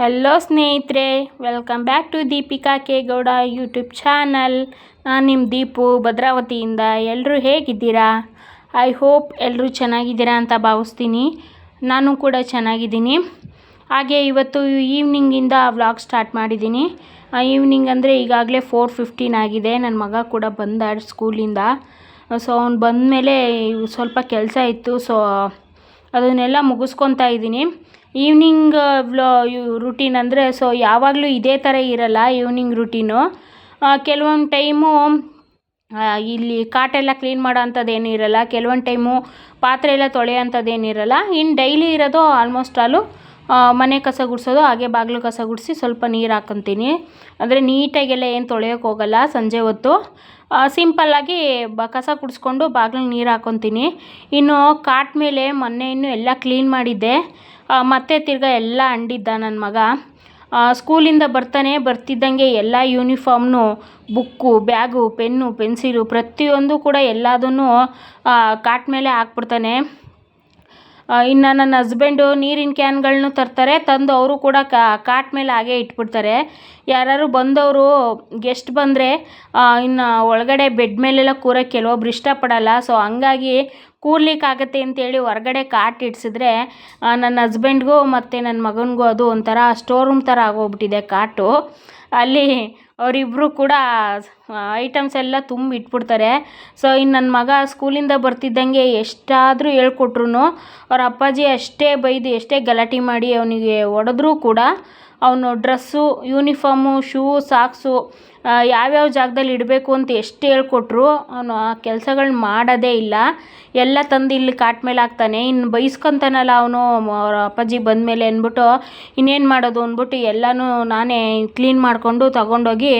Hello ಸ್ನೇಹಿತರೆ. Welcome back to Deepika K Gowda YouTube channel ನಾನು ನಿಮ್ಮ ದೀಪು ಭದ್ರಾವತಿಯಿಂದ. ಎಲ್ಲರೂ ಹೇಗಿದ್ದೀರಾ? ಐ ಹೋಪ್ ಎಲ್ಲರೂ ಚೆನ್ನಾಗಿದ್ದೀರಾ ಅಂತ ಭಾವಿಸ್ತೀನಿ. ನಾನು ಕೂಡ ಚೆನ್ನಾಗಿದ್ದೀನಿ. ಹಾಗೆ ಇವತ್ತು ಈವ್ನಿಂಗಿಂದ ವ್ಲಾಗ್ ಸ್ಟಾರ್ಟ್ ಮಾಡಿದ್ದೀನಿ. ಈವ್ನಿಂಗ್ ಅಂದರೆ ಈಗಾಗಲೇ ಫೋರ್ ಫಿಫ್ಟೀನ್ ಆಗಿದೆ. ನನ್ನ ಮಗ ಕೂಡ ಬಂದ ಸ್ಕೂಲಿಂದ. ಸೊ ಅವ್ನು ಬಂದಮೇಲೆ ಸ್ವಲ್ಪ ಕೆಲಸ ಇತ್ತು. ಸೊ ಅದನ್ನೆಲ್ಲ ಮುಗಿಸ್ಕೊತಾ ಇದ್ದೀನಿ. ಈವ್ನಿಂಗ್ ವ್ಲೋ ರುಟೀನ್ ಅಂದರೆ ಸೊ ಯಾವಾಗಲೂ ಇದೇ ಥರ ಇರಲ್ಲ ಈವ್ನಿಂಗ್ ರುಟೀನು ಕೆಲವೊಂದು ಟೈಮು ಇಲ್ಲಿ ಕಾಟೆಲ್ಲ ಕ್ಲೀನ್ ಮಾಡೋ ಅಂಥದ್ದು ಏನೂ ಇರಲ್ಲ, ಕೆಲವೊಂದು ಟೈಮು ಪಾತ್ರೆ ಎಲ್ಲ ತೊಳೆಯೋ ಅಂಥದ್ದು ಇರಲ್ಲ. ಇನ್ನು ಡೈಲಿ ಇರೋದು ಆಲ್ಮೋಸ್ಟ್ ಆಲು ಮನೆ ಕಸ ಗುಡಿಸೋದು, ಹಾಗೆ ಬಾಗಿಲು ಕಸ ಗುಡಿಸಿ ಸ್ವಲ್ಪ ನೀರು ಹಾಕೊತೀನಿ. ಅಂದರೆ ನೀಟಾಗೆಲ್ಲ ಏನು ತೊಳೆಯೋಕೆ ಹೋಗಲ್ಲ ಸಂಜೆ ಹೊತ್ತು. ಸಿಂಪಲ್ಲಾಗಿ ಬ, ಕಸ ಗುಡಿಸ್ಕೊಂಡು ಬಾಗಿಲಿಗೆ ನೀರು ಹಾಕ್ಕೊತೀನಿ ಇನ್ನು ಕಾಟ್ ಮೇಲೆ ಮೊನ್ನೆ ಇನ್ನೂ ಎಲ್ಲ ಕ್ಲೀನ್ ಮಾಡಿದ್ದೆ. ಮತ್ತೆ ತಿರ್ಗಾ ಎಲ್ಲ ಅಂಡಿದ್ದ ನನ್ನ ಮಗ. ಸ್ಕೂಲಿಂದ ಬರ್ತಾನೆ ಬರ್ತಿದ್ದಂಗೆ ಎಲ್ಲ ಯೂನಿಫಾರ್ಮ್ನು ಬುಕ್ಕು, ಬ್ಯಾಗು, ಪೆನ್ನು, ಪೆನ್ಸಿಲು ಪ್ರತಿಯೊಂದು ಕೂಡ ಎಲ್ಲದನ್ನೂ ಕಾಟ್ ಮೇಲೆ ಹಾಕ್ಬಿಡ್ತಾನೆ. ಇನ್ನು ನನ್ನ ಹಸ್ಬೆಂಡು ನೀರಿನ ಕ್ಯಾನ್ಗಳನ್ನೂ ತರ್ತಾರೆ, ತಂದು ಅವರು ಕೂಡ ಕಾಟ್ ಮೇಲೆ ಹಾಗೆ ಇಟ್ಬಿಡ್ತಾರೆ. ಯಾರಾದ್ರು ಬಂದವರು ಗೆಸ್ಟ್ ಬಂದರೆ ಇನ್ನು ಒಳಗಡೆ ಬೆಡ್ ಮೇಲೆಲ್ಲ ಕೂರಕ್ಕೆ ಕೆಲವೊಬ್ರು ಇಷ್ಟಪಡಲ್ಲ. ಸೊ ಹಂಗಾಗಿ ಕೂರ್ಲಿಕ್ಕಾಗತ್ತೆ ಅಂತೇಳಿ ಹೊರಗಡೆ ಕಾಟ್ ಇಡ್ಸಿದ್ರೆ ನನ್ನ ಹಸ್ಬೆಂಡ್ಗೂ ಮತ್ತು ನನ್ನ ಮಗನಿಗೂ ಅದು ಒಂಥರ ಸ್ಟೋರ್ ರೂಮ್ ಥರ ಆಗೋಗ್ಬಿಟ್ಟಿದೆ ಕಾಟು. ಅಲ್ಲಿ ಅವರಿಬ್ಬರು ಕೂಡ ಐಟಮ್ಸ್ ಎಲ್ಲ ತುಂಬಿ ಇಟ್ಬಿಡ್ತಾರೆ. ಸೊ ಇನ್ನು ನನ್ನ ಮಗ ಸ್ಕೂಲಿಂದ ಬರ್ತಿದ್ದಂಗೆ ಎಷ್ಟಾದರೂ ಹೇಳ್ಕೊಟ್ರು ಅವ್ರ ಅಪ್ಪಾಜಿ ಅಷ್ಟೇ ಬೈದು, ಎಷ್ಟೇ ಗಲಾಟೆ ಮಾಡಿ ಅವನಿಗೆ ಹೊಡೆದ್ರೂ ಕೂಡ, ಅವನು ಡ್ರೆಸ್ಸು ಯೂನಿಫಾಮು ಶೂ ಸಾಕ್ಸು ಯಾವ್ಯಾವ ಜಾಗದಲ್ಲಿ ಇಡಬೇಕು ಅಂತ ಎಷ್ಟು ಹೇಳ್ಕೊಟ್ರು, ಅವನು ಆ ಕೆಲ್ಸಗಳ್ನ ಮಾಡೋದೇ ಇಲ್ಲ. ಎಲ್ಲ ತಂದು ಇಲ್ಲಿ ಕಾಟ್ ಮೇಲೆ ಹಾಕ್ತಾನೆ. ಇನ್ನು ಬೈಸ್ಕೊತಾನಲ್ಲ ಅವನು ಅವ್ರ ಅಪ್ಪಾಜಿ ಬಂದಮೇಲೆ ಅಂದ್ಬಿಟ್ಟು, ಇನ್ನೇನು ಮಾಡೋದು ಅಂದ್ಬಿಟ್ಟು ಎಲ್ಲನೂ ನಾನೇ ಕ್ಲೀನ್ ಮಾಡಿಕೊಂಡು ತಗೊಂಡೋಗಿ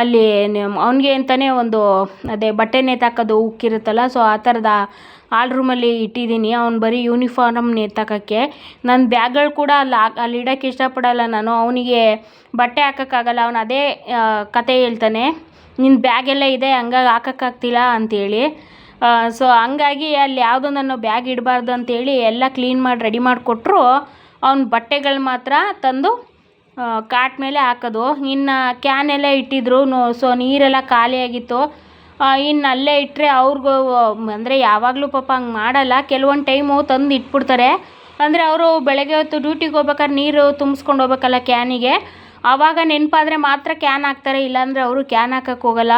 ಅಲ್ಲಿ ಅವನಿಗೆ ಅಂತಲೇ ಒಂದು ಅದೇ ಬಟ್ಟೆ ನೇತಾಕೋದು ಹುಕ್ಕಿರುತ್ತಲ್ಲ ಸೊ ಆ ಥರದ ಹಾಲ್ ರೂಮಲ್ಲಿ ಇಟ್ಟಿದ್ದೀನಿ. ಅವ್ನು ಬರೀ ಯೂನಿಫಾರ್ಮ್ ನೇತಾಕೋಕ್ಕೆ. ನನ್ನ ಬ್ಯಾಗ್ಗಳು ಕೂಡ ಅಲ್ಲಿ ಅಲ್ಲಿ ಇಡೋಕ್ಕೆ ಇಷ್ಟಪಡಲ್ಲ ನಾನು. ಅವನಿಗೆ ಬಟ್ಟೆ ಹಾಕೋಕ್ಕಾಗಲ್ಲ. ಅವ್ನು ಅದೇ ಕತೆ ಹೇಳ್ತಾನೆ. ನಿನ್ನ ಬ್ಯಾಗೆಲ್ಲ ಇದೆ, ಹಂಗಾಗಿ ಹಾಕೋಕ್ಕಾಗ್ತಿಲ್ಲ ಅಂತೇಳಿ. ಸೊ ಹಂಗಾಗಿ ಅಲ್ಲಿ ಯಾವುದೂ ನಾನು ಬ್ಯಾಗ್ ಇಡಬಾರ್ದು ಅಂತೇಳಿ ಎಲ್ಲ ಕ್ಲೀನ್ ಮಾಡಿ ರೆಡಿ ಮಾಡಿಕೊಟ್ರು. ಅವ್ನ ಬಟ್ಟೆಗಳು ಮಾತ್ರ ತಂದು ಕಾಟ್ ಮೇಲೆ ಹಾಕೋದು. ಇನ್ನು ಕ್ಯಾನ್ ಎಲ್ಲ ಇಟ್ಟಿದ್ರು. ಸೊ ನೀರೆಲ್ಲ ಖಾಲಿಯಾಗಿತ್ತು. ಇನ್ನು ಅಲ್ಲೇ ಇಟ್ಟರೆ ಅವ್ರಿಗೂ, ಅಂದರೆ ಯಾವಾಗಲೂ ಪಾಪ ಹಂಗೆ ಮಾಡಲ್ಲ. ಕೆಲವೊಂದು ಟೈಮು ತಂದು ಇಟ್ಬಿಡ್ತಾರೆ. ಅಂದರೆ ಅವರು ಬೆಳಗ್ಗೆ ಹೊತ್ತು ಡ್ಯೂಟಿಗೆ ಹೋಗ್ಬೇಕಾದ್ರೆ ನೀರು ತುಂಬಿಸ್ಕೊಂಡು ಹೋಗ್ಬೇಕಲ್ಲ ಕ್ಯಾನಿಗೆ ಆವಾಗ ನೆನಪಾದ್ರೆ ಮಾತ್ರ ಕ್ಯಾನ್ ಹಾಕ್ತಾರೆ, ಇಲ್ಲಾಂದರೆ ಅವರು ಕ್ಯಾನ್ ಹಾಕಕ್ಕೆ ಹೋಗಲ್ಲ.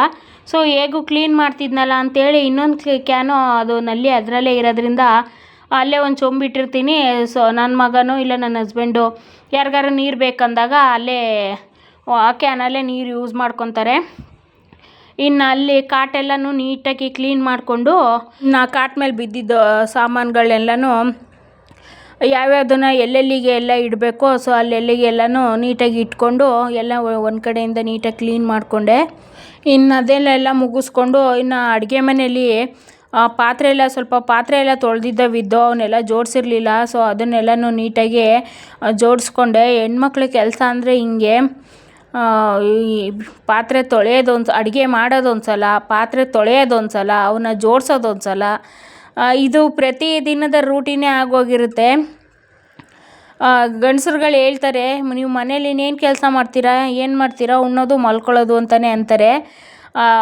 ಸೊ ಹೇಗೂ ಕ್ಲೀನ್ ಮಾಡ್ತಿದ್ನಲ್ಲ ಅಂತೇಳಿ ಇನ್ನೊಂದು ಕ್ಯಾನು ಅದು ನಲ್ಲಿ ಅದರಲ್ಲೇ ಇರೋದ್ರಿಂದ ಅಲ್ಲೇ ಒಂದು ಚೊಂಬಿಟ್ಟಿರ್ತೀನಿ ಸೊ ನನ್ನ ಮಗನೋ ಇಲ್ಲ ನನ್ನ ಹಸ್ಬೆಂಡು ಯಾರಿಗಾರು ನೀರು ಬೇಕಂದಾಗ ಅಲ್ಲೇ, ಆ ಕ್ಯಾನಲ್ಲೇ ನೀರು ಯೂಸ್ ಮಾಡ್ಕೊತಾರೆ. ಇನ್ನು ಅಲ್ಲಿ ಕಾಟೆಲ್ಲನೂ ನೀಟಾಗಿ ಕ್ಲೀನ್ ಮಾಡಿಕೊಂಡು, ನಾ ಕಾಟ್ ಮೇಲೆ ಬಿದ್ದಿದ್ದ ಸಾಮಾನುಗಳೆಲ್ಲನೂ ಯಾವ್ಯಾವುದನ್ನ ಎಲ್ಲೆಲ್ಲಿಗೆ ಎಲ್ಲ ಇಡಬೇಕೋ, ಸೊ ಅಲ್ಲೆಲ್ಲಿಗೆ ಎಲ್ಲನೂ ನೀಟಾಗಿ ಇಟ್ಕೊಂಡು, ಎಲ್ಲ ಒಂದು ಕಡೆಯಿಂದ ನೀಟಾಗಿ ಕ್ಲೀನ್ ಮಾಡಿಕೊಂಡೆ. ಇನ್ನು ಅದೆಲ್ಲ ಮುಗಿಸ್ಕೊಂಡು, ಇನ್ನು ಅಡುಗೆ ಮನೆಯಲ್ಲಿ ಪಾತ್ರೆ ಎಲ್ಲ ಸ್ವಲ್ಪ ಪಾತ್ರೆ ಎಲ್ಲ ತೊಳೆದಿದ್ದವಿದ್ದು ಅವನ್ನೆಲ್ಲ ಜೋಡಿಸಿರ್ಲಿಲ್ಲ, ಸೊ ಅದನ್ನೆಲ್ಲನೂ ನೀಟಾಗಿ ಜೋಡಿಸ್ಕೊಂಡೆ. ಹೆಣ್ಮಕ್ಳ ಕೆಲಸ ಅಂದರೆ ಹಿಂಗೆ ಈ ಪಾತ್ರೆ ತೊಳೆಯೋದು ಒಂದು ಅಡುಗೆ ಮಾಡೋದು ಒಂದು ಸಲ ಪಾತ್ರೆ ತೊಳೆಯೋದು ಒಂದು ಸಲ ಅವನ್ನ ಜೋಡ್ಸೋದು ಒಂದು ಸಲ ಇದು ಪ್ರತಿ ದಿನದ ರೂಟೀನೇ ಆಗೋಗಿರುತ್ತೆ. ಗಂಡಸ್ರುಗಳು ಹೇಳ್ತಾರೆ, ನೀವು ಮನೇಲಿ ಇನ್ನೇನು ಕೆಲಸ ಮಾಡ್ತೀರಾ, ಏನು ಮಾಡ್ತೀರಾ, ಉಣ್ಣೋದು ಮಲ್ಕೊಳ್ಳೋದು ಅಂತಲೇ ಅಂತಾರೆ.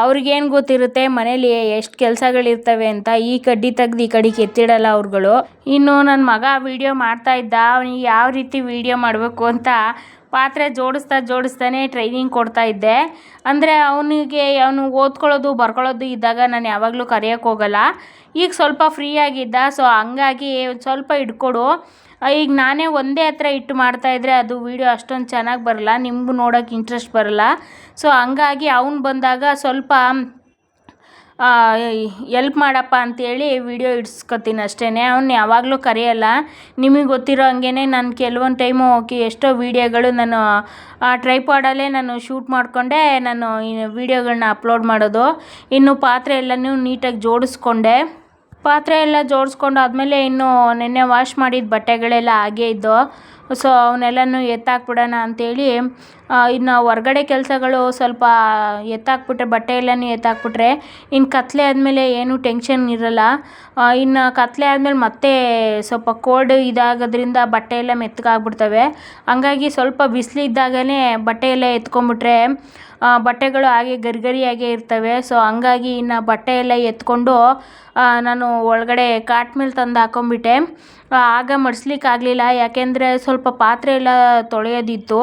ಅವ್ರಿಗೇನು ಗೊತ್ತಿರುತ್ತೆ, ಮನೇಲಿ ಎಷ್ಟು ಕೆಲಸಗಳಿರ್ತವೆ ಅಂತ, ಈ ಕಡ್ಡಿ ತೆಗ್ದು ಈ ಕಡೆಗೆ ಎತ್ತಿಡಲ್ಲ ಅವ್ರುಗಳು. ಇನ್ನು ನನ್ನ ಮಗ ವೀಡಿಯೋ ಮಾಡ್ತಾ ಇದ್ದ, ಅವನಿಗೆ ಯಾವ ರೀತಿ ವೀಡಿಯೋ ಮಾಡಬೇಕು ಅಂತ ಪಾತ್ರೆ ಜೋಡಿಸ್ತಾ ಜೋಡಿಸ್ತಾನೆ ಟ್ರೈನಿಂಗ್ ಕೊಡ್ತಾ ಇದ್ದೆ. ಅಂದರೆ ಅವನಿಗೆ, ಅವನು ಓದ್ಕೊಳ್ಳೋದು, ಬರ್ಕೊಳ್ಳೋದು ಇದ್ದಾಗ ನಾನು ಯಾವಾಗಲೂ ಕರೆಯೋಕ್ಕೆ ಹೋಗಲ್ಲ. ಈಗ ಸ್ವಲ್ಪ ಫ್ರೀ ಆಗಿದ್ದ ಸೊ ಹಂಗಾಗಿ ಸ್ವಲ್ಪ ಇಟ್ಕೊಡು. ಈಗ ನಾನೇ ಒಂದೇ ಹತ್ರ ಇಟ್ಟು ಮಾಡ್ತಾಯಿದ್ರೆ ಅದು ವೀಡಿಯೋ ಅಷ್ಟೊಂದು ಚೆನ್ನಾಗಿ ಬರಲ್ಲ, ನಿಮಗೂ ನೋಡೋಕೆ ಇಂಟ್ರೆಸ್ಟ್ ಬರಲ್ಲ. ಸೊ ಹಂಗಾಗಿ ಅವ್ನು ಬಂದಾಗ ಸ್ವಲ್ಪ ಎಲ್ಪ್ ಮಾಡಪ್ಪ ಅಂತೇಳಿ ವೀಡಿಯೋ ಇಡ್ಸ್ಕೊತೀನಿ ಅಷ್ಟೇ ಅವ್ನು ಯಾವಾಗಲೂ ಕರೆಯಲ್ಲ. ನಿಮಗೆ ಗೊತ್ತಿರೋ ಹಂಗೆ ನಾನು ಕೆಲವೊಂದು ಟೈಮು ಎಷ್ಟೋ ವೀಡಿಯೋಗಳು ನಾನು ಟ್ರೈಪಾಡಲ್ಲೇ ನಾನು ಶೂಟ್ ಮಾಡಿಕೊಂಡೇ, ನಾನು ವೀಡಿಯೋಗಳನ್ನ ಅಪ್ಲೋಡ್ ಮಾಡೋದು. ಇನ್ನು ಪಾತ್ರೆ ಎಲ್ಲನೂ ನೀಟಾಗಿ ಜೋಡಿಸ್ಕೊಂಡೆ. ಪಾತ್ರೆ ಎಲ್ಲ ಜೋಡಿಸ್ಕೊಂಡು ಆದಮೇಲೆ ಇನ್ನು ನೆನ್ನೆ ವಾಶ್ ಮಾಡಿದ ಬಟ್ಟೆಗಳೆಲ್ಲ ಹಾಗೇ ಇದ್ದವು ಸೊ ಅವನ್ನೆಲ್ಲನೂ ಎತ್ತಾಕ್ಬಿಡೋಣ ಅಂಥೇಳಿ ಇನ್ನು ಹೊರ್ಗಡೆ ಕೆಲಸಗಳು ಸ್ವಲ್ಪ ಎತ್ತಾಕ್ಬಿಟ್ರೆ, ಬಟ್ಟೆ ಎಲ್ಲನೂ ಎತ್ತಾಕ್ಬಿಟ್ರೆ, ಇನ್ನು ಕತ್ತಲೆ ಆದಮೇಲೆ ಏನೂ ಟೆನ್ಷನ್ ಇರಲ್ಲ. ಇನ್ನು ಕತ್ತಲೆ ಆದಮೇಲೆ ಮತ್ತೆ ಸ್ವಲ್ಪ ಕೋಲ್ಡ್ ಇದಾಗೋದ್ರಿಂದ ಬಟ್ಟೆ ಎಲ್ಲ ಮೆತ್ತಗಾಗ್ಬಿಡ್ತವೆ. ಹಂಗಾಗಿ ಸ್ವಲ್ಪ ಬಿಸಿಲಿದ್ದಾಗಲೇ ಬಟ್ಟೆ ಎಲ್ಲ ಎತ್ಕೊಂಬಿಟ್ರೆ ಬಟ್ಟೆಗಳು ಹಾಗೆ ಗರಿಗರಿಯಾಗೇ ಇರ್ತವೆ. ಸೊ ಹಂಗಾಗಿ ಇನ್ನು ಬಟ್ಟೆ ಎಲ್ಲ ಎತ್ಕೊಂಡು ನಾನು ಒಳಗಡೆ ಕಾಟ್ ಮೇಲೆ ತಂದು ಹಾಕೊಂಬಿಟ್ಟೆ ಆಗ ಮಡ್ಸ್ಲಿಕ್ಕೆ ಆಗಲಿಲ್ಲ ಯಾಕೆಂದರೆ ಸ್ವಲ್ಪ ಪಾತ್ರೆ ಎಲ್ಲ ತೊಳೆಯೋದಿತ್ತು.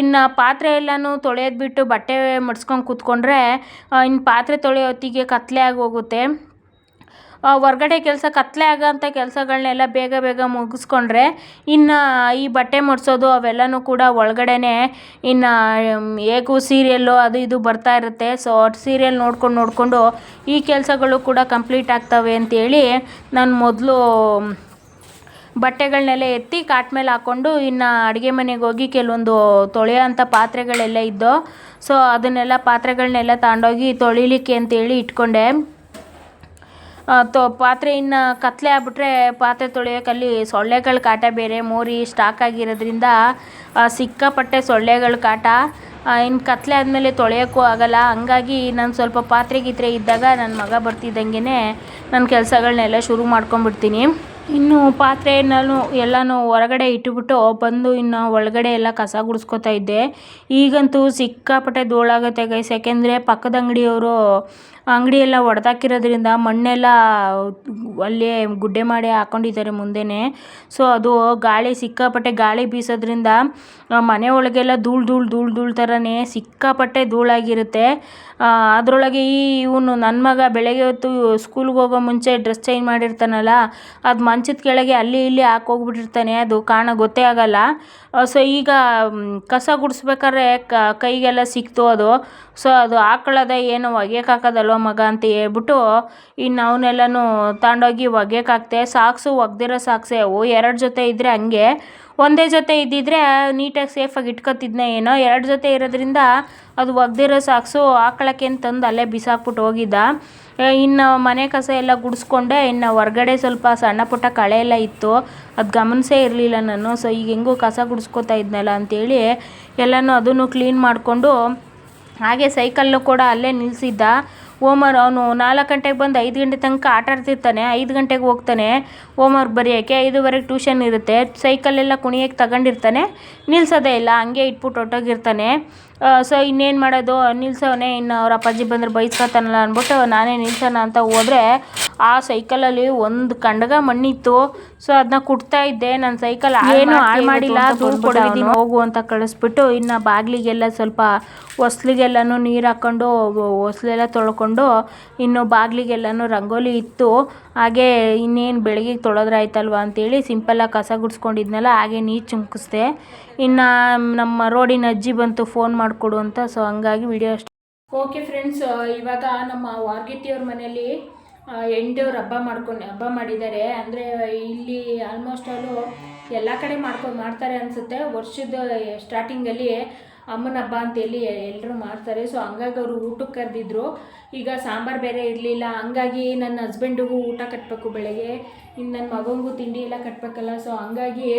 ಇನ್ನು ಪಾತ್ರೆ ಎಲ್ಲನೂ ತೊಳೆಯೋದು ಬಿಟ್ಟು ಬಟ್ಟೆ ಮಡ್ಸ್ಕೊಂಡು ಕೂತ್ಕೊಂಡ್ರೆ ಇನ್ನು ಪಾತ್ರೆ ತೊಳೆಯೋ ಹೊತ್ತಿಗೆ ಕತ್ತಲೆ ಆಗೋಗುತ್ತೆ. ಹೊರ್ಗಡೆ ಕೆಲಸ ಕತ್ತಲೆ ಆಗೋಂಥ ಕೆಲಸಗಳನ್ನೆಲ್ಲ ಬೇಗ ಬೇಗ ಮುಗಿಸ್ಕೊಂಡ್ರೆ ಇನ್ನು ಈ ಬಟ್ಟೆ ಮಡ್ಸೋದು ಅವೆಲ್ಲನೂ ಕೂಡ ಒಳಗಡೆನೇ ಇನ್ನು ಏಕು ಸೀರಿಯಲ್ಲು ಅದು ಇದು ಬರ್ತಾ ಇರುತ್ತೆ. ಸೊ, ಸೀರಿಯಲ್ ನೋಡ್ಕೊಂಡು ನೋಡಿಕೊಂಡು ಈ ಕೆಲಸಗಳು ಕೂಡ ಕಂಪ್ಲೀಟ್ ಆಗ್ತವೆ ಅಂತೇಳಿ ನಾನು ಮೊದಲು ಬಟ್ಟೆಗಳನ್ನೆಲ್ಲ ಎತ್ತಿ ಕಾಟ್ ಮೇಲೆ ಹಾಕ್ಕೊಂಡು ಇನ್ನು ಅಡುಗೆ ಮನೆಗೆ ಹೋಗಿ ಕೆಲವೊಂದು ತೊಳೆಯೋ ಅಂಥ ಪಾತ್ರೆಗಳೆಲ್ಲ ಇದ್ದೋ, ಸೊ ಅದನ್ನೆಲ್ಲ ಪಾತ್ರೆಗಳನ್ನೆಲ್ಲ ತಗೊಂಡೋಗಿ ತೊಳಿಲಿಕ್ಕೆ ಅಂತೇಳಿ ಇಟ್ಕೊಂಡೆ. ತೊ, ಪಾತ್ರೆ ಇನ್ನು ಕತ್ತಲೆ ಆಗ್ಬಿಟ್ರೆ ಪಾತ್ರೆ ತೊಳೆಯೋಕ್ಕಲ್ಲಿ ಸೊಳ್ಳೆಗಳ ಕಾಟ ಬೇರೆ, ಮೋರಿ ಸ್ಟಾಕ್ ಆಗಿರೋದ್ರಿಂದ ಸಿಕ್ಕಾಪಟ್ಟೆ ಸೊಳ್ಳೆಗಳ ಕಾಟ. ಇನ್ನು ಕತ್ತಲೆ ಆದಮೇಲೆ ತೊಳೆಯೋಕ್ಕೂ ಆಗಲ್ಲ. ಹಂಗಾಗಿ ನಾನು ಸ್ವಲ್ಪ ಪಾತ್ರೆ ಗೀತ್ರೆ ಇದ್ದಾಗ ನನ್ನ ಮಗ ಬರ್ತಿದ್ದಂಗೆ ನನ್ನ ಕೆಲಸಗಳನ್ನೆಲ್ಲ ಶುರು ಮಾಡ್ಕೊಂಡ್ಬಿಡ್ತೀನಿ. ಇನ್ನು ಪಾತ್ರೆ ನಾನು ಎಲ್ಲನೂ ಹೊರಗಡೆ ಇಟ್ಟುಬಿಟ್ಟು ಬಂದು ಇನ್ನು ಒಳಗಡೆ ಎಲ್ಲ ಕಸ ಗುಡಿಸ್ಕೊತಾ ಇದ್ದೆ. ಈಗಂತೂ ಸಿಕ್ಕಾಪಟ್ಟೆ ಧೂಳಾಗುತ್ತೆ ಗೈಸ್. ಯಾಕೆಂದರೆ ಪಕ್ಕದ ಅಂಗಡಿಯವರು ಅಂಗಡಿ ಎಲ್ಲ ಒಡೆದಾಕಿರೋದ್ರಿಂದ ಮಣ್ಣೆಲ್ಲ ಅಲ್ಲೇ ಗುಡ್ಡೆ ಮಾಡಿ ಹಾಕೊಂಡಿದ್ದಾರೆ ಮುಂದೆಯೇ ಸೊ ಅದು ಗಾಳಿ ಸಿಕ್ಕಾಪಟ್ಟೆ ಗಾಳಿ ಬೀಸೋದ್ರಿಂದ ಮನೆ ಒಳಗೆಲ್ಲ ಧೂಳು ಧೂಳು ಧೂಳು ಧೂಳು ಥರನೇ ಸಿಕ್ಕಾಪಟ್ಟೆ ಧೂಳಾಗಿರುತ್ತೆ. ಅದರೊಳಗೆ ಈ ಇವನು ನನ್ನ ಮಗ ಬೆಳಗ್ಗೆ ಹೊತ್ತು ಸ್ಕೂಲ್ಗೆ ಹೋಗೋ ಮುಂಚೆ ಡ್ರೆಸ್ ಚೇಂಜ್ ಮಾಡಿರ್ತಾನಲ್ಲ, ಅದು ಮಂಚದ ಕೆಳಗೆ ಅಲ್ಲಿ ಇಲ್ಲಿ ಹಾಕೋಗ್ಬಿಟ್ಟಿರ್ತಾನೆ ಅದು ಕಾಣ ಗೊತ್ತೇ ಆಗೋಲ್ಲ. ಸೊ ಈಗ ಕಸ ಗುಡಿಸ್ಬೇಕಾದ್ರೆ ಕೈಗೆಲ್ಲ ಸಿಕ್ತು ಅದು. ಸೊ ಅದು ಆಕಳದ ಏನು ಒಗೆಯಕ್ಕೆ ಹಾಕೋದಲ್ವ ಮಗ ಅಂತ ಹೇಳ್ಬಿಟ್ಟು ಇನ್ನು ಅವನ್ನೆಲ್ಲನೂ ತಗೊಂಡೋಗಿ ಒಗೆಯಕ್ಕೆ ಹಾಕ್ತೆ. ಸಾಕ್ಸು ಒಗೆದಿರೋ ಸಾಕ್ಸೇ. ಅವು ಎರಡು ಜೊತೆ ಇದ್ದರೆ ಹಂಗೆ. ಒಂದೇ ಜೊತೆ ಇದ್ದಿದ್ದರೆ ನೀಟಾಗಿ ಸೇಫಾಗಿ ಇಟ್ಕೊತಿದ್ನ ಏನೋ. ಎರಡು ಜೊತೆ ಇರೋದ್ರಿಂದ ಅದು ಒಗೆದಿರೋ ಸಾಕ್ಸು ಹಾಕೊಳಕ್ಕೆ ತಂದು ಅಲ್ಲೇ ಬಿಸಾಕ್ಬಿಟ್ಟು ಹೋಗಿದ್ದ. ಇನ್ನು ಮನೆ ಕಸ ಎಲ್ಲ ಗುಡಿಸ್ಕೊಂಡೆ. ಇನ್ನು ಹೊರ್ಗಡೆ ಸ್ವಲ್ಪ ಸಣ್ಣ ಪುಟ್ಟ ಕಳೆ ಎಲ್ಲ ಇತ್ತು. ಅದು ಗಮನಿಸೇ ಇರಲಿಲ್ಲ ನಾನು. ಸೊ, ಈಗ ಹೆಂಗೂ ಕಸ ಗುಡಿಸ್ಕೊತಾ ಇದ್ನಲ್ಲ ಅಂತೇಳಿ ಎಲ್ಲನೂ ಅದನ್ನು ಕ್ಲೀನ್ ಮಾಡಿಕೊಂಡು ಹಾಗೆ ಸೈಕಲ್ಲು ಕೂಡ ಅಲ್ಲೇ ನಿಲ್ಲಿಸಿದ್ದ ಓಮರ್ ಅವನು ನಾಲ್ಕು ಗಂಟೆಗೆ ಬಂದು ಐದು ಗಂಟೆ ತನಕ ಆಟ ಆಡ್ತಿರ್ತಾನೆ. ಐದು ಗಂಟೆಗೆ ಹೋಗ್ತಾನೆ ಹೋಮ್ವರ್ಕ್ ಬರೆಯೋಕ್ಕೆ. ಐದುವರೆಗೆ ಟ್ಯೂಷನ್ ಇರುತ್ತೆ. ಸೈಕಲೆಲ್ಲ ಕುಣಿಯೋಕ್ಕೆ ತಗೊಂಡಿರ್ತಾನೆ. ನಿಲ್ಲಿಸೋದೇ ಇಲ್ಲ. ಹಂಗೆ ಇಟ್ಬಿಟ್ಟು ಹೊರ್ಟೋಗಿರ್ತಾನೆ. ಸೊ ಇನ್ನೇನು ಮಾಡೋದು? ನಿಲ್ಸವನೇ. ಇನ್ನು ಅವ್ರ ಅಪ್ಪಾಜಿ ಬಂದರೆ ಬೈಸ್ಕೊತಾನಲ್ಲ ಅಂದ್ಬಿಟ್ಟು ನಾನೇ ನಿಲ್ಸೋಣ ಅಂತ ಹೋದರೆ ಆ ಸೈಕಲಲ್ಲಿ ಒಂದು ಕಂಡಗ ಮಣ್ಣಿತ್ತು. ಸೊ ಅದನ್ನ ಕುಡ್ತಾ ಇದ್ದೆ. ನನ್ನ ಸೈಕಲ್ ಏನು ಹಾಳು ಮಾಡಿಲ್ಲ. ದುಡ್ಡು ಕೊಡಿದ್ದೀನಿ ಹೋಗು ಅಂತ ಕಳಿಸ್ಬಿಟ್ಟು ಇನ್ನು ಬಾಗಿಲಿಗೆಲ್ಲ ಸ್ವಲ್ಪ ಹೊಸ್ಲಿಗೆಲ್ಲನೂ ನೀರು ಹಾಕ್ಕೊಂಡು ಹೊಸ್ಲೆಲ್ಲ ತೊಳ್ಕೊಂಡು ಇನ್ನು ಬಾಗಿಲಿಗೆಲ್ಲನೂ ರಂಗೋಲಿ ಇತ್ತು. ಹಾಗೆ ಇನ್ನೇನು ಬೆಳಗ್ಗೆ ತೊಳೆದ್ರೆ ಆಯ್ತಲ್ವ ಅಂತೇಳಿ ಸಿಂಪಲ್ಲಾಗಿ ಕಸ ಗುಡಿಸ್ಕೊಂಡಿದ್ನಲ್ಲ, ಹಾಗೆ ನೀರು ಚುಮುಕಿಸ್ದೆ. ಇನ್ನು ನಮ್ಮ ರೋಡಿನ ಅಜ್ಜಿ ಬಂತು ಫೋನ್ ಮಾಡಿಕೊಡು ಅಂತ ಸೊ ಹಂಗಾಗಿ ವಿಡಿಯೋ ಅಷ್ಟು. ಓಕೆ ಫ್ರೆಂಡ್ಸ್ ಇವಾಗ ನಮ್ಮ ವಾರ್ಗಿತಿಯವ್ರ ಮನೆಯಲ್ಲಿ ಎಂಟವ್ರ ಹಬ್ಬ ಮಾಡ್ಕೊಂಡು, ಹಬ್ಬ ಮಾಡಿದ್ದಾರೆ. ಅಂದರೆ ಇಲ್ಲಿ ಆಲ್ಮೋಸ್ಟ್ ಆಲು ಎಲ್ಲ ಕಡೆ ಮಾಡ್ಕೊಂಡು ಮಾಡ್ತಾರೆ ಅನಿಸುತ್ತೆ. ವರ್ಷದ ಸ್ಟಾರ್ಟಿಂಗಲ್ಲಿ ಅಮ್ಮನ ಹಬ್ಬ ಅಂತೇಳಿ ಎಲ್ಲರೂ ಮಾಡ್ತಾರೆ. ಸೊ ಹಂಗಾಗಿ ಅವರು ಊಟಕ್ಕೆ ಕರೆದಿದ್ರು. ಈಗ ಸಾಂಬಾರು ಬೇರೆ ಇರಲಿಲ್ಲ. ಹಂಗಾಗಿ ನನ್ನ ಹಸ್ಬೆಂಡಿಗೂ ಊಟ ಕಟ್ಟಬೇಕು ಬೆಳಗ್ಗೆ. ಇನ್ನು ನನ್ನ ಮಗನಿಗೂ ತಿಂಡಿ ಎಲ್ಲ ಕಟ್ಟಬೇಕಲ್ಲ ಸೊ ಹಂಗಾಗಿ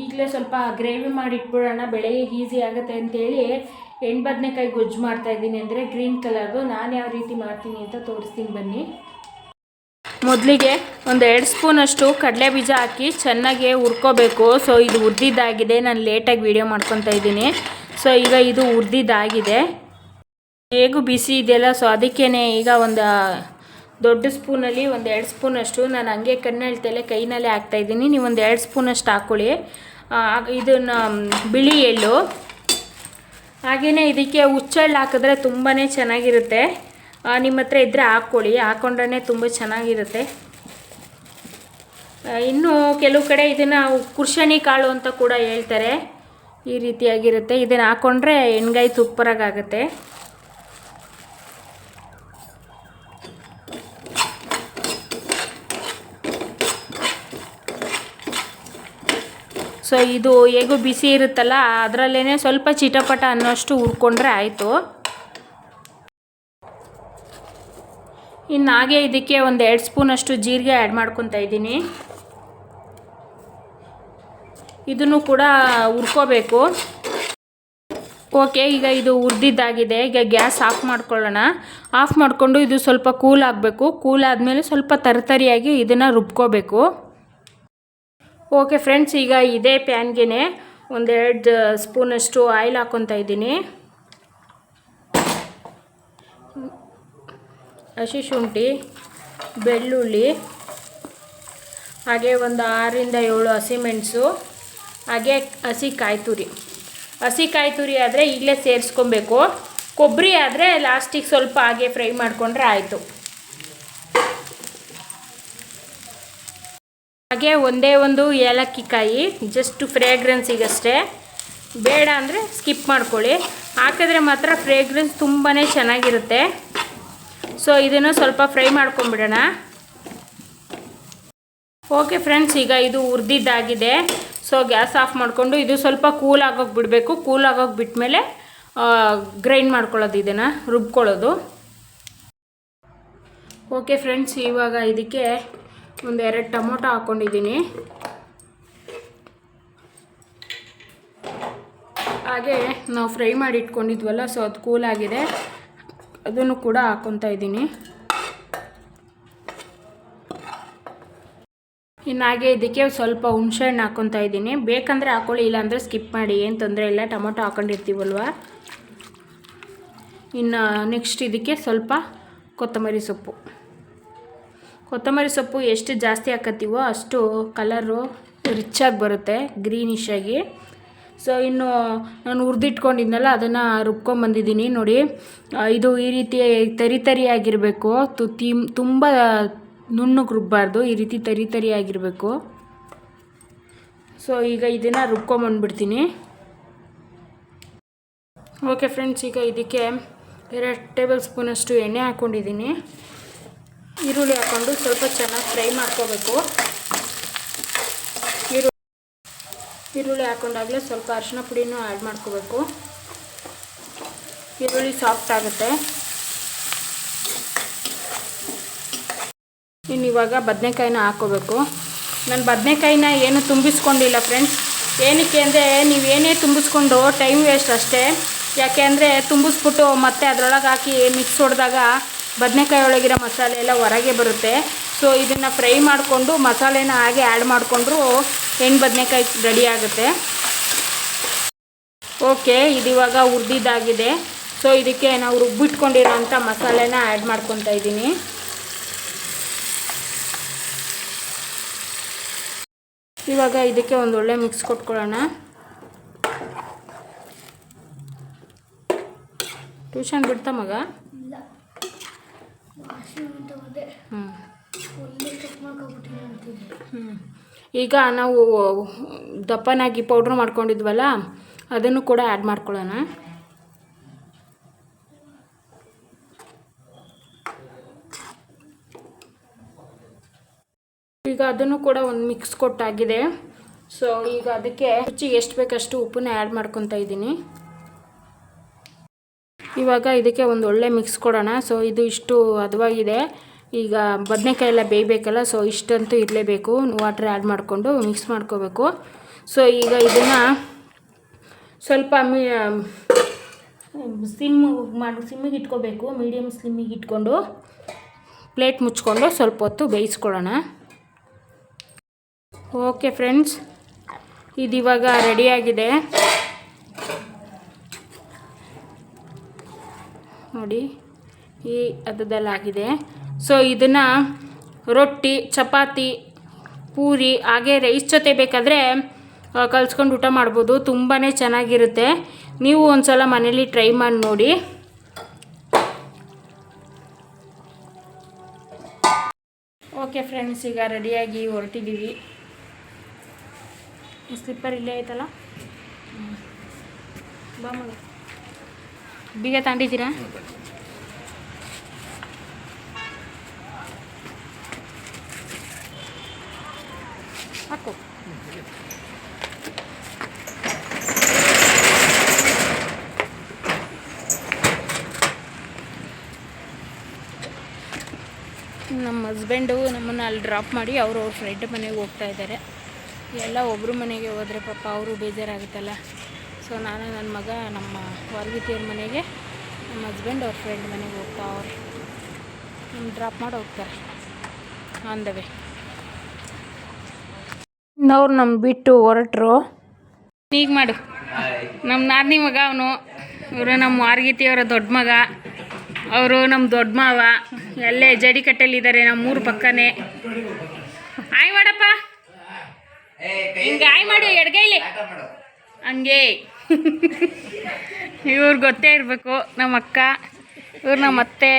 ಈಗಲೇ ಸ್ವಲ್ಪ ಗ್ರೇವಿ ಮಾಡಿ ಇಟ್ಬಿಡೋಣ ಬೆಳಗ್ಗೆ ಈಸಿ ಆಗುತ್ತೆ ಅಂತೇಳಿ ಎಣ್ಣೆ ಬದನೆಕಾಯಿ ಗೊಜ್ಜು ಮಾಡ್ತಾಯಿದ್ದೀನಿ ಅಂದರೆ ಗ್ರೀನ್ ಕಲರ್ದು. ನಾನು ಯಾವ ರೀತಿ ಮಾಡ್ತೀನಿ ಅಂತ ತೋರಿಸ್ತೀನಿ ಬನ್ನಿ. ಮೊದಲಿಗೆ ಒಂದು ಎರಡು ಸ್ಪೂನಷ್ಟು ಕಡಲೆ ಬೀಜ ಹಾಕಿ ಚೆನ್ನಾಗಿ ಹುರ್ಕೋಬೇಕು. ಸೊ ಇದು ಹುರಿದಿದ್ದಾಗಿದೆ. ನಾನು ಲೇಟಾಗಿ ವೀಡಿಯೋ ಮಾಡ್ಕೊತಾ ಇದ್ದೀನಿ. ಸೊ ಈಗ ಇದು ಹುರಿದಿದ್ದಾಗಿದೆ. ಹೇಗೂ ಬಿಸಿ ಇದೆಯಲ್ಲ ಸೊ ಅದಕ್ಕೇ ಈಗ ಒಂದು ದೊಡ್ಡ ಸ್ಪೂನಲ್ಲಿ ಒಂದು ಎರಡು ಸ್ಪೂನಷ್ಟು ನಾನು ಹಂಗೆ ಕಣ್ಣೆಳ್ತಲೆ ಕೈನಲ್ಲೇ ಹಾಕ್ತಾಯಿದ್ದೀನಿ ನೀವು ಒಂದು ಎರಡು ಸ್ಪೂನಷ್ಟು ಹಾಕ್ಕೊಳ್ಳಿ ಇದನ್ನು ಬಿಳಿ ಎಳ್ಳು. ಹಾಗೆಯೇ ಇದಕ್ಕೆ ಹುಚ್ಚೆಳ್ಳು ಹಾಕಿದ್ರೆ ತುಂಬಾ ಚೆನ್ನಾಗಿರುತ್ತೆ. ನಿಮ್ಮ ಹತ್ರ ಇದ್ದರೆ ಹಾಕ್ಕೊಳ್ಳಿ. ಹಾಕ್ಕೊಂಡ್ರೆ ತುಂಬ ಚೆನ್ನಾಗಿರುತ್ತೆ. ಇನ್ನು ಕೆಲವು ಕಡೆ ಇದನ್ನು ಕುರ್ಷಣಿ ಕಾಳು ಅಂತ ಕೂಡ ಹೇಳ್ತಾರೆ. ಈ ರೀತಿಯಾಗಿರುತ್ತೆ. ಇದನ್ನು ಹಾಕ್ಕೊಂಡ್ರೆ ಎಣ್ಗಾಯಿ ತುಪ್ಪರಾಗುತ್ತೆ ಸೊ, ಇದು ಹೇಗೂ ಬಿಸಿ ಇರುತ್ತಲ್ಲ ಅದರಲ್ಲೇ ಸ್ವಲ್ಪ ಚಿಟಪಟ ಅನ್ನೋಷ್ಟು ಹುರ್ಕೊಂಡ್ರೆ ಆಯಿತು. ಇನ್ನು ಹಾಗೆ ಇದಕ್ಕೆ ಒಂದು ಎರಡು ಸ್ಪೂನಷ್ಟು ಜೀರಿಗೆ ಆ್ಯಡ್ ಮಾಡ್ಕೊತಾ ಇದ್ದೀನಿ. ಇದನ್ನು ಕೂಡ ಹುರ್ಕೋಬೇಕು. ಓಕೆ ಈಗ ಇದು ಹುರಿದಿದ್ದಾಗಿದೆ. ಈಗ ಗ್ಯಾಸ್ ಆಫ್ ಮಾಡ್ಕೊಳ್ಳೋಣ. ಆಫ್ ಮಾಡಿಕೊಂಡು ಇದು ಸ್ವಲ್ಪ ಕೂಲ್ ಆಗಬೇಕು. ಕೂಲ್ ಆದಮೇಲೆ ಸ್ವಲ್ಪ ತರತರಿಯಾಗಿ ಇದನ್ನು ರುಬ್ಕೋಬೇಕು. ಓಕೆ ಫ್ರೆಂಡ್ಸ್ ಈಗ ಇದೇ ಪ್ಯಾನ್ಗೆ ಒಂದೆರಡು ಸ್ಪೂನಷ್ಟು ಆಯಿಲ್ ಹಾಕ್ಕೊತಾ ಇದ್ದೀನಿ. ಹಸಿ ಶುಂಠಿ ಬೆಳ್ಳುಳ್ಳಿ, ಹಾಗೆ ಒಂದು ಆರರಿಂದ ಏಳು ಹಸಿಮೆಣಸು ಹಾಗೆ ಹಸಿ ಕಾಯಿ ತುರಿ. ಹಸಿ ಕಾಯಿ ತುರಿ ಆದರೆ ಈಗಲೇ ಸೇರಿಸ್ಕೊಬೇಕು. ಕೊಬ್ಬರಿ ಆದರೆ ಲಾಸ್ಟಿಗೆ ಸ್ವಲ್ಪ ಹಾಗೆ ಫ್ರೈ ಮಾಡಿಕೊಂಡ್ರೆ ಆಯಿತು. ಹಾಗೆ ಒಂದೇ ಒಂದು ಏಲಕ್ಕಿ ಕಾಯಿ ಜಸ್ಟ್ ಫ್ರೇಗ್ರೆನ್ಸಿಗಷ್ಟೇ ಬೇಡ ಅಂದರೆ ಸ್ಕಿಪ್ ಮಾಡ್ಕೊಳ್ಳಿ. ಹಾಕಿದ್ರೆ ಮಾತ್ರ ಫ್ರೇಗ್ರೆನ್ಸ್ ತುಂಬಾ ಚೆನ್ನಾಗಿರುತ್ತೆ. ಸೊ ಇದನ್ನು ಸ್ವಲ್ಪ ಫ್ರೈ ಮಾಡ್ಕೊಂಬಿಡೋಣ ಓಕೆ ಫ್ರೆಂಡ್ಸ್ ಈಗ ಇದು ಹುರಿದಿದ್ದಾಗಿದೆ ಸೊ ಗ್ಯಾಸ್ ಆಫ್ ಮಾಡಿಕೊಂಡು ಇದು ಸ್ವಲ್ಪ ಕೂಲ್ ಆಗೋಗಿ ಬಿಡಬೇಕು ಕೂಲ್ ಆಗೋಗಿ ಬಿಟ್ಮೇಲೆ ಗ್ರೈಂಡ್ ಮಾಡ್ಕೊಳ್ಳೋದು ಇದನ್ನು, ರುಬ್ಕೊಳ್ಳೋದು. ಓಕೆ ಫ್ರೆಂಡ್ಸ್ ಇವಾಗ ಇದಕ್ಕೆ ಒಂದು ಎರಡು ಟೊಮೊಟೊ ಹಾಕ್ಕೊಂಡಿದ್ದೀನಿ ಹಾಗೆ ನಾವು ಫ್ರೈ ಮಾಡಿ ಇಟ್ಕೊಂಡಿದ್ವಲ್ಲ ಸೊ ಅದು ಕೂಲ್ ಆಗಿದೆ. ಅದನ್ನು ಕೂಡ ಹಾಕೊತ ಇದ್ದೀನಿ. ಇನ್ನು ಹಾಗೆ ಇದಕ್ಕೆ ಸ್ವಲ್ಪ ಹುಣಸೆಹಣ್ಣು ಹಾಕೊತ ಇದ್ದೀನಿ. ಬೇಕಂದರೆ ಹಾಕೊಳ್ಳಿ, ಇಲ್ಲಾಂದರೆ ಸ್ಕಿಪ್ ಮಾಡಿ, ಏನು ತೊಂದರೆ ಇಲ್ಲ, ಟೊಮೊಟೊ ಹಾಕೊಂಡಿರ್ತೀವಲ್ವ? ಇನ್ನು ನೆಕ್ಸ್ಟ್ ಇದಕ್ಕೆ ಸ್ವಲ್ಪ ಕೊತ್ತಂಬರಿ ಸೊಪ್ಪು. ಕೊತ್ತಂಬರಿ ಸೊಪ್ಪು ಎಷ್ಟು ಜಾಸ್ತಿ ಹಾಕತ್ತೀವೋ ಅಷ್ಟು ಕಲರು ರಿಚ್ಚಾಗಿ ಬರುತ್ತೆ ಗ್ರೀನಿಶ್ ಆಗಿ. ಸೊ ಇನ್ನು ನಾನು ಹುರಿದಿಟ್ಕೊಂಡಿದ್ನಲ್ಲ, ಅದನ್ನು ರುಬ್ಕೊಂಬಂದಿದ್ದೀನಿ ನೋಡಿ. ಇದು ಈ ರೀತಿ ತರಿ ತರಿಯಾಗಿರಬೇಕು ತುತಿ ತುಂಬ ನುಣ್ಣಗೆ ರುಬ್ಬಾರ್ದು, ಈ ರೀತಿ ತರಿ ಆಗಿರಬೇಕು. ಸೊ ಈಗ ಇದನ್ನು ರುಬ್ಕೊಂಬಂದ್ಬಿಡ್ತೀನಿ. ಓಕೆ ಫ್ರೆಂಡ್ಸ್ ಈಗ ಇದಕ್ಕೆ ಎರಡು ಟೇಬಲ್ ಸ್ಪೂನಷ್ಟು ಎಣ್ಣೆ ಹಾಕ್ಕೊಂಡಿದ್ದೀನಿ ಈರುಳ್ಳಿ ಹಾಕ್ಕೊಂಡು ಸ್ವಲ್ಪ ಚೆನ್ನಾಗಿ ಫ್ರೈ ಮಾಡ್ಕೋಬೇಕು ಈರುಳ್ಳಿ ಈರುಳ್ಳಿ ಹಾಕೊಂಡಾಗಲೇ ಸ್ವಲ್ಪ ಅರಿಶಿನ ಪುಡಿನೂ ಆ್ಯಡ್ ಮಾಡ್ಕೋಬೇಕು. ಈರುಳ್ಳಿ ಸಾಫ್ಟ್ ಆಗುತ್ತೆ. ಇನ್ನು ಇವಾಗ ಬದನೆಕಾಯಿನ ಹಾಕೋಬೇಕು. ನಾನು ಬದನೆಕಾಯಿನ ಏನು ತುಂಬಿಸ್ಕೊಂಡಿಲ್ಲ ಫ್ರೆಂಡ್ಸ್. ಏನಕ್ಕೆ ಅಂದರೆ ನೀವೇನೇ ತುಂಬಿಸ್ಕೊಂಡು ಟೈಮ್ ವೇಸ್ಟ್ ಅಷ್ಟೇ. ಯಾಕೆ ಅಂದರೆ ತುಂಬಿಸ್ಬಿಟ್ಟು ಮತ್ತೆ ಅದರೊಳಗೆ ಹಾಕಿ ಮಿಕ್ಸ್ ಹೊಡೆದಾಗ ಬದನೆಕಾಯಿ ಒಳಗಿರೋ ಮಸಾಲೆ ಎಲ್ಲ ಹೊರಗೆ ಬರುತ್ತೆ. ಸೊ ಇದನ್ನು ಫ್ರೈ ಮಾಡಿಕೊಂಡು ಮಸಾಲೆನ ಹಾಗೆ ಆ್ಯಡ್ ಮಾಡಿಕೊಂಡ್ರು ಹೆಣ್ಣು ಬದನೆಕಾಯಿ ರೆಡಿ ಆಗುತ್ತೆ. ಓಕೆ ಇದಿವಾಗ ಹುರಿದಿದ್ದಾಗಿದೆ. ಸೊ ಇದಕ್ಕೆ ನಾವು ರುಬ್ಬಿಟ್ಕೊಂಡಿರೋಂಥ ಮಸಾಲೆನ ಆ್ಯಡ್ ಮಾಡ್ಕೊತಾ ಇದ್ದೀನಿ. ಇವಾಗ ಇದಕ್ಕೆ ಒಂದು ಒಳ್ಳೆ ಮಿಕ್ಸ್ ಕೊಟ್ಕೊಳ್ಳೋಣ. ಟ್ಯೂಷನ್ ಬಿಡ್ತಾ ಮಗ? ಹ್ಞೂ ಹ್ಞೂ ಈಗ ನಾವು ದಪ್ಪನಾಗಿ ಪೌಡ್ರ್ ಮಾಡ್ಕೊಂಡಿದ್ವಲ್ಲ, ಅದನ್ನು ಕೂಡ ಆ್ಯಡ್ ಮಾಡ್ಕೊಳ್ಳೋಣ. ಈಗ ಅದನ್ನು ಕೂಡ ಒಂದು ಮಿಕ್ಸ್ ಕೊಟ್ಟಾಗಿದೆ. ಸೊ ಈಗ ಅದಕ್ಕೆ ರುಚಿಗೆ ಎಷ್ಟು ಬೇಕಷ್ಟು ಉಪ್ಪನ್ನ ಆ್ಯಡ್ ಮಾಡ್ಕೊತಾ ಇದ್ದೀನಿ. ಇವಾಗ ಇದಕ್ಕೆ ಒಂದು ಒಳ್ಳೆ ಮಿಕ್ಸ್ ಕೊಡೋಣ. ಸೊ ಇದು ಇಷ್ಟು ಹದವಾಗಿದೆ. ಈಗ ಬದನೆಕಾಯಿ ಎಲ್ಲ ಬೇಯಬೇಕಲ್ಲ ಸೊ ಇಷ್ಟಂತೂ ಇರಲೇಬೇಕು. ವಾಟ್ರ್ ಆ್ಯಡ್ ಮಾಡಿಕೊಂಡು ಮಿಕ್ಸ್ ಮಾಡ್ಕೋಬೇಕು. ಸೊ ಈಗ ಇದನ್ನು ಸ್ವಲ್ಪ ಮೀ ಸಿಮ್ ಮಾಡಿ ಸಿಮ್ಮಿಗೆ ಇಟ್ಕೋಬೇಕು. ಮೀಡಿಯಮ್ ಸ್ಲಿಮ್ಮಿಗೆ ಇಟ್ಕೊಂಡು ಪ್ಲೇಟ್ ಮುಚ್ಕೊಂಡು ಸ್ವಲ್ಪ ಹೊತ್ತು ಬೇಯಿಸ್ಕೊಳ್ಳೋಣ. ಓಕೆ ಫ್ರೆಂಡ್ಸ್ ಇದಿವಾಗ ರೆಡಿಯಾಗಿದೆ ನೋಡಿ, ಈ ಅದರಲ್ಲಾಗಿದೆ ಸೊ ಇದನ್ನು ರೊಟ್ಟಿ, ಚಪಾತಿ, ಪೂರಿ ಹಾಗೆ ರೈಸ್ ಜೊತೆ ಬೇಕಾದರೆ ಕಲ್ಸ್ಕೊಂಡು ಊಟ ಮಾಡ್ಬೋದು. ತುಂಬಾ ಚೆನ್ನಾಗಿರುತ್ತೆ. ನೀವು ಒಂದು ಸಲ ಮನೇಲಿ ಟ್ರೈ ಮಾಡಿ ನೋಡಿ. ಓಕೆ ಫ್ರೆಂಡ್ಸ್ ಈಗ ರೆಡಿಯಾಗಿ ಹೊರಟಿದ್ದೀವಿ ಸ್ಲಿಪ್ಪರ್ ಇಲ್ಲೇ ಆಯ್ತಲ್ಲ. ಬಾ ಬೀಗ ತಗೊಂಡಿದ್ದೀರಾ ಹಾಕು ನಮ್ಮ ಹಸ್ಬೆಂಡು ನಮ್ಮನ್ನು ಅಲ್ಲಿ ಡ್ರಾಪ್ ಮಾಡಿ ಅವರು ಅವ್ರ ಫ್ರೆಂಡ್ ಮನೆಗೆ ಹೋಗ್ತಾ ಇದ್ದಾರೆ ಎಲ್ಲ ಒಬ್ಬರು ಮನೆಗೆ ಹೋದರೆ ಪಾಪ ಅವರು ಬೇಜಾರಾಗುತ್ತಲ್ಲ. ಸೊ ನಾನು ನನ್ನ ಮಗ ನಮ್ಮ ವರ್ಗಿತಿಯವ್ರ ಮನೆಗೆ ನಮ್ಮ ಹಸ್ಬೆಂಡ್ ಅವ್ರ ಫ್ರೆಂಡ್ ಮನೆಗೆ ಹೋಗ್ತಾ ಅವ್ರೆ. ಡ್ರಾಪ್ ಮಾಡಿ ಹೋಗ್ತಾರೆ. ಆನ್ ದ ವೇ ಅವ್ರು ನಮ್ಮ ಬಿಟ್ಟು ಹೊರಟ್ರು. ಈಗ ಮಾಡು. ನಮ್ಮ ನಾದಿನಿ ಮಗ ಅವನು. ಇವರು ನಮ್ಮ ವಾರ್ಗಿತಿಯವರ ದೊಡ್ಡ ಮಗ. ಅವರು ನಮ್ಮ ದೊಡ್ಡ ಮಾವ, ಎಲ್ಲೇ ಜಡಿಕಟ್ಟೆಲಿದ್ದಾರೆ ನಮ್ಮ ಊರು ಪಕ್ಕನೇ. ಆಯ್ ಮಾಡಪ್ಪ ಹಿಂಗೆ ಆಯ್ ಮಾಡು ಎಡಗೈಲಿ ಹಂಗೆ. ಇವ್ರು ಗೊತ್ತೇ ಇರಬೇಕು, ನಮ್ಮ ಅಕ್ಕ, ಇವ್ರು ನಮ್ಮ ಅತ್ತೆ.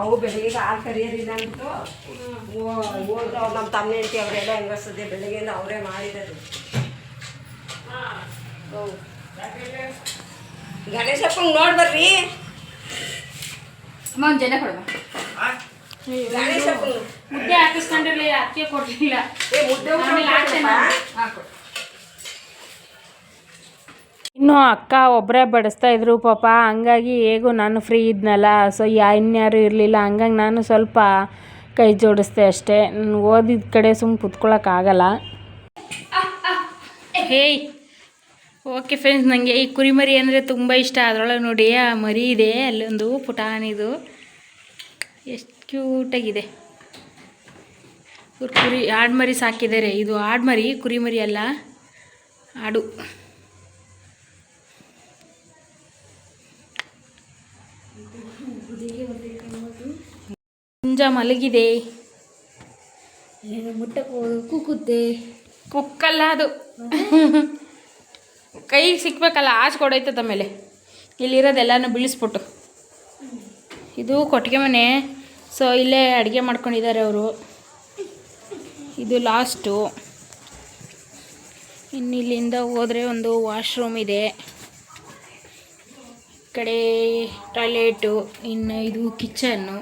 ಅವು ಬೆಳಿಗ್ಗೆ ಹಾಲು ಕರಿಯೋದಿಲ್ಲ ಅಂದ್ಬಿಟ್ಟು ಹೋದ್ರು ಅವ್ರು ನಮ್ಮ ತಮ್ಮ ಹೆಂಡತಿ ಅವರೆಲ್ಲ ಹೆಂಗಸದೆ ಬೆಳಿಗ್ಗೆಯಿಂದ ಅವರೇ ಮಾಡಿದ್ದಾರೆ ಗಣೇಶಪ್ಪಂಗೆ ನೋಡ್ಬರ್ರಿ ಅಮ್ಮ ಒಂದು ಜನ ಕೊಡಮ್ಮ. ಗಣೇಶಪ್ಪಂಗೆ ಮುದ್ದೆ ಹಾಕಿಸ್ಕೊಂಡಿರ್ಲಿಲ್ಲ ಅಕ್ಕಿ ಕೊಡಲಿಲ್ಲ. ಏ ಮುದ್ದೆ ಹಾಕ್ತೇನೆ ಇನ್ನು ಅಕ್ಕ ಒಬ್ಬರೇ ಬಡಿಸ್ತಾ ಇದ್ರು ಪಾಪ ಹಂಗಾಗಿ ಹೇಗೂ ನಾನು ಫ್ರೀ ಇದ್ನಲ್ಲ ಸೊ ಯಾ ಇನ್ಯಾರು ಇರಲಿಲ್ಲ ಹಂಗಾಗಿ ನಾನು ಸ್ವಲ್ಪ ಕೈ ಜೋಡಿಸ್ದೆ ಅಷ್ಟೇ. ನಾನು ಓದಿದ ಕಡೆ ಸುಮ್ಮನೆ ಕುತ್ಕೊಳ್ಳೋಕ್ಕಾಗಲ್ಲ ಹೇಯ್. ಓಕೆ ಫ್ರೆಂಡ್ಸ್ ನನಗೆ ಈ ಕುರಿಮರಿ ಅಂದರೆ ತುಂಬ ಇಷ್ಟ. ಅದರೊಳಗೆ ನೋಡಿ ಆ ಮರಿ ಇದೆ ಅಲ್ಲೊಂದು ಪುಟಾಣಿದು ಎಷ್ಟು ಕ್ಯೂಟಾಗಿದೆ ಇವ್ರು ಕುರಿ ಆಡ್ಮರಿ ಸಾಕಿದ್ದಾರೆ. ಇದು ಆಡ್ಮರಿ ಕುರಿಮರಿ ಅಲ್ಲ ಆಡು. ಮುಂಜ ಮಲಗಿದೆ. ಕೂಕುತ್ತೆ ಕುಕ್ಕಲ್ಲ ಅದು. ಕೈ ಸಿಕ್ಬೇಕಲ್ಲ, ಆಚೆ ಕೊಡೈತದ ಮೇಲೆ ಇಲ್ಲಿರೋದೆಲ್ಲನೂ ಬೀಳಿಸ್ಬಿಟ್ಟು. ಇದು ಕೊಟ್ಟಿಗೆ ಮನೆ. ಸೊ ಇಲ್ಲೇ ಅಡುಗೆ ಮಾಡ್ಕೊಂಡಿದ್ದಾರೆ ಅವರು. ಇದು ಲಾಸ್ಟು ಇನ್ನು ಇಲ್ಲಿಂದ ಹೋದರೆ ಒಂದು ವಾಶ್ರೂಮ್ ಇದೆ. ಕಡೆ ಟಾಯ್ಲೆಟು ಇನ್ನು ಇದು ಕಿಚನ್ನು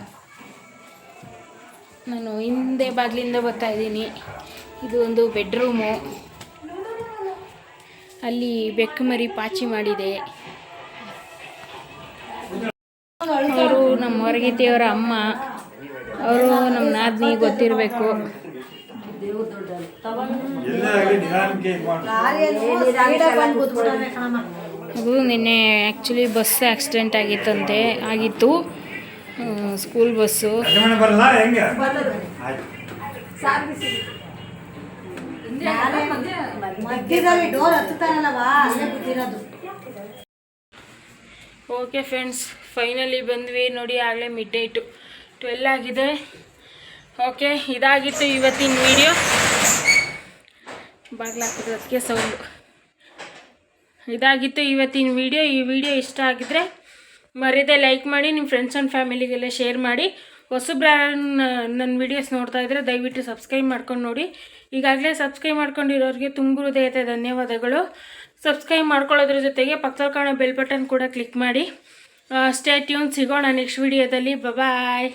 ನಾನು ಹಿಂದೆ ಬಾಗಿಲಿಂದ ಬರ್ತಾ ಇದ್ದೀನಿ. ಇದು ಒಂದು ಬೆಡ್ರೂಮು ಅಲ್ಲಿ ಬೆಕ್ಕು ಮರಿ ಪಾಚಿ ಮಾಡಿದೆ. ಅವರು ನಮ್ಮ ಹೊರಗಿತಿಯವರ ಅಮ್ಮ ಅವರು ನಮ್ಮ ನಾದ್ನಿ ಗೊತ್ತಿರಬೇಕು. ಅದು ನಿನ್ನೆ ಆ್ಯಕ್ಚುಲಿ ಬಸ್ ಆಕ್ಸಿಡೆಂಟ್ ಆಗಿತ್ತಂತೆ ಆಗಿತ್ತು. ಸ್ಕೂಲ್ ಬಸ್ಸು ಬರಲ್ಲ ಹೆಂಗೆ? ಮಧ್ಯದಲ್ಲಿ ಡೋರ್ ಹತ್ತುತ್ತಾರಲ್ಲವಾ ಅಲ್ಲೇ ಬಿದ್ದಿರೋದು ಓಕೆ ಫ್ರೆಂಡ್ಸ್ ಫೈನಲಿ ಬಂದ್ವಿ. ನೋಡಿ ಆಗಲೇ ಮಿಡ್ ನೈಟು ಟ್ವೆಲ್ ಆಗಿದೆ. ಓಕೆ ಇದಾಗಿತ್ತು ಇವತ್ತಿನ ವಿಡಿಯೋ ಅದಕ್ಕೆ ಸೌಂಡು ಇದಾಗಿತ್ತು ಇವತ್ತಿನ ವಿಡಿಯೋ ಈ ವಿಡಿಯೋ ಇಷ್ಟ ಆಗಿದ್ರೆ ಮರ್ಯಾದೆ ಲೈಕ್ ಮಾಡಿ ನಿಮ್ಮ ಫ್ರೆಂಡ್ಸ್ ಆ್ಯಂಡ್ ಫ್ಯಾಮಿಲಿಗೆಲ್ಲ ಶೇರ್ ಮಾಡಿ. ಹೊಸಬ್ರ ನನ್ನ ವೀಡಿಯೋಸ್ ನೋಡ್ತಾ ಇದ್ದರೆ ದಯವಿಟ್ಟು ಸಬ್ಸ್ಕ್ರೈಬ್ ಮಾಡ್ಕೊಂಡು ನೋಡಿ. ಈಗಾಗಲೇ ಸಬ್ಸ್ಕ್ರೈಬ್ ಮಾಡ್ಕೊಂಡಿರೋರಿಗೆ ತುಂಬು ಹೃದಯದ ಧನ್ಯವಾದಗಳು. ಸಬ್ಸ್ಕ್ರೈಬ್ ಮಾಡ್ಕೊಳ್ಳೋದ್ರ ಜೊತೆಗೆ ಪಕ್ಕದಲ್ಲಿ ಕಾಣೋ ಬೆಲ್ ಬಟನ್ ಕೂಡ ಕ್ಲಿಕ್ ಮಾಡಿ. ಸ್ಟೇ ಟ್ಯೂನ್ ಸಿಗೋಣ ನೆಕ್ಸ್ಟ್ ವಿಡಿಯೋದಲ್ಲಿ ಬಾಯ್